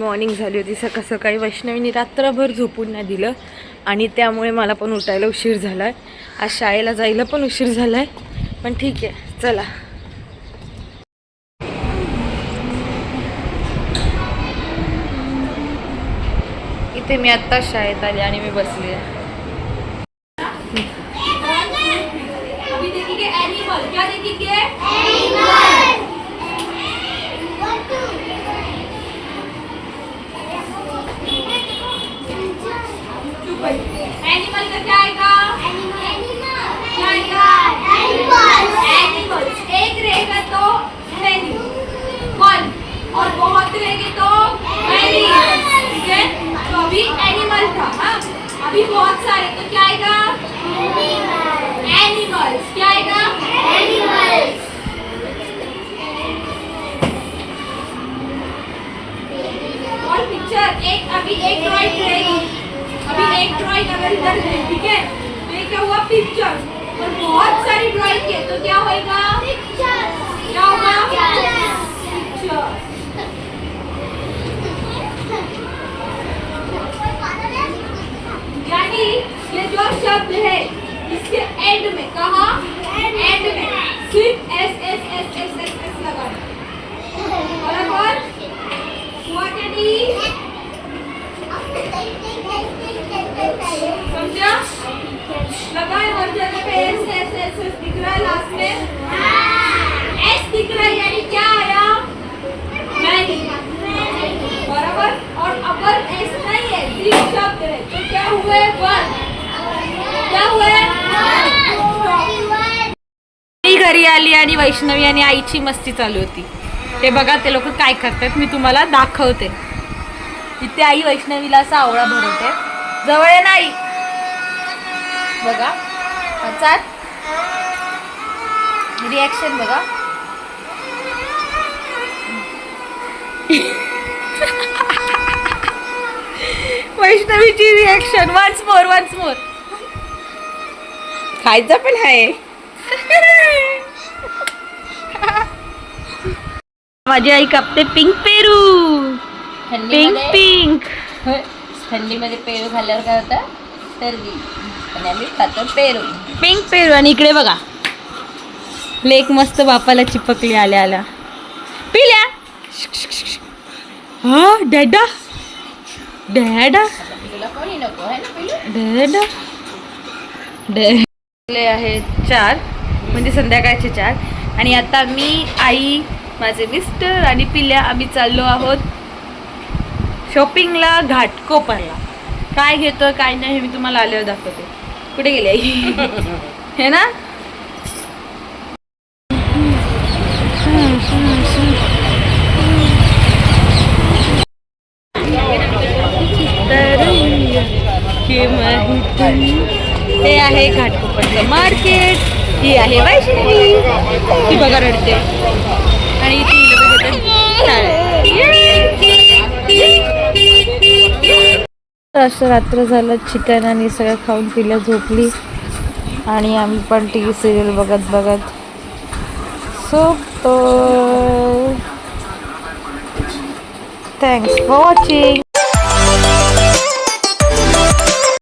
Morning झाली होती. सकाळ सकाळी वैष्णवीने रात्रभर झोपून नाही दिलं आणि त्यामुळे मला पण उठायला उशीर झाला आहे आज शाळेला जायला पण उशीर झाला आहे पण ठीक आहे चला. इथे मी आत्ताच शाळेत आली आणि मी बसली आहे. एनिमल का क्या आएगा? एनिमल्स एक रहेगा तो many. वन और बहुत तो many. ठीक है? तो अभी एनिमल था हाँ? अभी बहुत सारे तो क्या आएगा? एनिमल्स क्या आएगा? और पिक्चर एक, अभी एक ड्राइंग रहेगी। अभी एक ड्राइंग अगर इधर है ठीक है? तो ये क्या हुआ? पिक्चर और बहुत सारी ड्राइंग है तो क्या होएगा? क्या होगा? पिक्चर यानी ये जो शब्द है, इसके एंड में, कहा? आली आणि वैष्णवी आणि आईची मस्ती चालू होती. ते बघा ते लोक काय करतात मी तुम्हाला दाखवते. इथे आई वैष्णवीला असा आवळा भरवते. जवळ नाही बघा चाल रिॲक्शन बघा. वैष्णवीची reaction once more once more खायचं पण आहे. माझी आई कापते पिंक पेरू. पिंक पिंक थंडीमध्ये पेरू खाल्ल्यावर काय होतं? सर्दी. आणि आम्ही खातो पेरू. पिंक पेरू. आणि इकडे बघा. लेक मस्त बापाला चिपकली आल्या आल्या. पिल्या. हा डॅडा. डॅडा. डॅडा. डॅडले आहेत चार. म्हणजे संध्याकाळचे चार. आणि आता मी आई माझे मिस्टर आणि पिल्या आम्ही चाललो आहोत. शॉपिंगला घाटकोपरला. काय घेतो काय नाही हे मी तुम्हाला आल्यावर दाखवते. कुठे गेले आई? हे ना? हे आहे घाटकोपरचं मार्केट. ही आहे वैष्णवी. ती बघा रडते. आणि ती असं रात्र झालं चिकन आणि सगळं खाऊन पिल्या झोपली. आणि आम्ही पण टी व्ही सिरियल बघत बघत. झोपतो. Thanks for watching